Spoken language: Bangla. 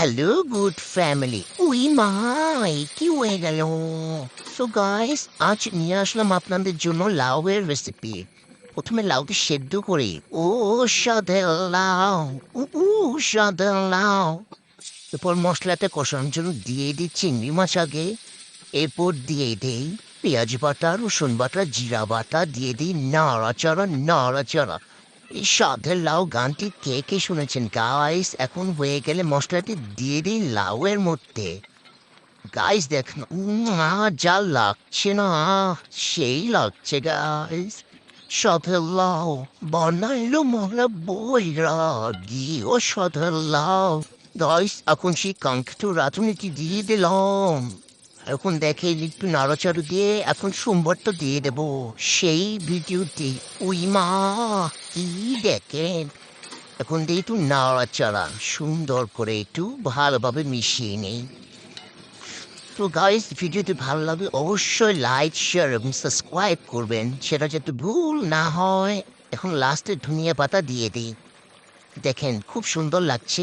Hello good family we my কি হয়ে গেল সো গাইস আজ নিয়ে আসলাম আপনাদের জন্য লাউয়ের রেসিপি প্রথমে লাউকে সেদ্ধ করি ও সাদে লাউ উ সাদে লাউ এরপর মশলাটা কষানোর জন্য দিয়ে দিই চিংড়ি মাছ আগে এরপর দিয়ে দিই পেঁয়াজ বাটা রসুন বাটা জিরা বাটা দিয়ে দিই নাড়াচাড়া নাড়াচাড়া এই লাউ গানটি কে কে শুনেছেন? গাইস এখন হয়ে গেলে মশলাটি দিয়ে দিই লাউয়ের মধ্যে। গাইস দেখ যা লাগছে না, সেই লাগছে গাইস সাধের লাউ বানাইলো মনে বইরা গিয়েও সাধের লাউ। গাইস এখন সেই কাঙ্ক্ষিত রাঁধুনিটি দিয়ে দিলাম। এখন দেখে একটু নাড়াচাড়ু দিয়ে এখন সোমবারটা দিয়ে দেব। সেই ভিডিওটি উই মা কি দেখেন? এখন দিয়ে একটু নাড়াচাড়া, সুন্দর করে একটু ভালোভাবে মিশিয়ে নেই। তো গাইস ভিডিওটি ভালো লাগলে অবশ্যই লাইক শেয়ার এবং সাবস্ক্রাইব করবেন, সেটা যাতে ভুল না হয়। এখন লাস্টে ধনিয়া পাতা দিয়ে দিই। দেখেন, খুব সুন্দর লাগছে।